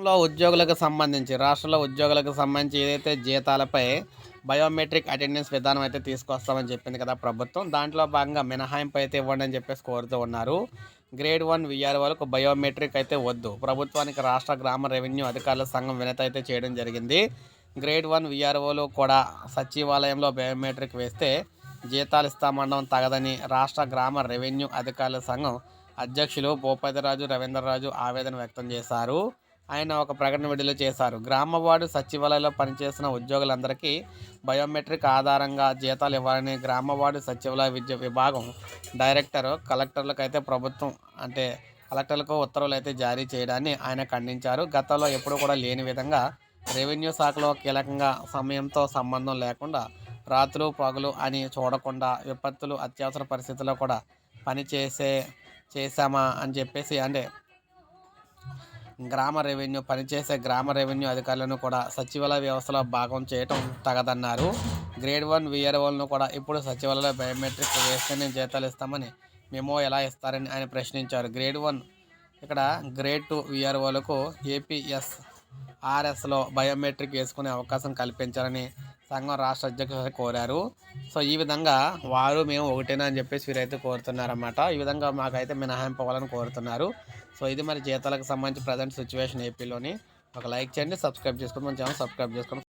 రాష్ట్రంలో ఉద్యోగులకు సంబంధించి రాష్ట్రంలో ఉద్యోగులకు సంబంధించి ఏదైతే జీతాలపై బయోమెట్రిక్ అటెండెన్స్ విధానం అయితే తీసుకొస్తామని చెప్పింది కదా ప్రభుత్వం దాంట్లో భాగంగా మినహాయింపు అయితే ఇవ్వండి అని చెప్పేసి కోరుతూ ఉన్నారు. గ్రేడ్ వన్ విఆర్ఓలకు బయోమెట్రిక్ అయితే వద్దు. ప్రభుత్వానికి రాష్ట్ర గ్రామ రెవెన్యూ అధికారుల సంఘం వినత అయితే చేయడం జరిగింది. గ్రేడ్ వన్ విఆర్ఓలు కూడా సచివాలయంలో బయోమెట్రిక్ వేస్తే జీతాలు ఇస్తామనడం తగదని రాష్ట్ర గ్రామ రెవెన్యూ అధికారుల సంఘం అధ్యక్షులు భూపతిరాజు రవీంద్రరాజు ఆవేదన వ్యక్తం చేశారు. ఆయన ఒక ప్రకటన విడుదల చేశారు. గ్రామ వార్డు సచివాలయంలో పనిచేసిన ఉద్యోగులందరికీ బయోమెట్రిక్ ఆధారంగా జీతాలు ఇవ్వాలని గ్రామ వార్డు సచివాలయ విద్య విభాగం డైరెక్టర్ కలెక్టర్లకు అయితే ప్రభుత్వం అంటే కలెక్టర్లకు ఉత్తర్వులు అయితే జారీ చేయడాన్ని ఆయన ఖండించారు. గతంలో ఎప్పుడూ కూడా లేని విధంగా రెవెన్యూ శాఖలో కీలకంగా సమయంతో సంబంధం లేకుండా రాత్రులు పగలు అని చూడకుండా విపత్తులు అత్యవసర పరిస్థితుల్లో కూడా పని చేసే చేశామా అని చెప్పేసి అంటే గ్రామ రెవెన్యూ పనిచేసే గ్రామ రెవెన్యూ అధికారులను కూడా సచివాలయ వ్యవస్థలో భాగం చేయటం తగదన్నారు. గ్రేడ్ వన్ విఆర్ఓలను కూడా ఇప్పుడు సచివాలయ బయోమెట్రిక్ వేస్తేనే జీతాలు ఇస్తామని మెమో ఎలా ఇస్తారని ఆయన ప్రశ్నించారు. గ్రేడ్ వన్ ఇక్కడ గ్రేడ్ టూ విఆర్ఓలకు ఏపీఎస్ ఆర్ఎస్లో బయోమెట్రిక్ వేసుకునే అవకాశం కల్పించాలని సంఘం రాష్ట్ర అధ్యక్షులు కోరారు. సో ఈ విధంగా వారు మేము ఒకటేనా అని చెప్పేసి వీరైతే కోరుతున్నారన్నమాట. ఈ విధంగా మాకైతే మినహాయింపవాలని కోరుతున్నారు. సో ఇది మరి జీతాలకు సంబంధించి ప్రజెంట్ సిచ్యువేషన్ ఏపీలోని. ఒక లైక్ చేయండి సబ్స్క్రైబ్ చేసుకోండి మన ఛానల్ సబ్స్క్రైబ్ చేసుకోండి.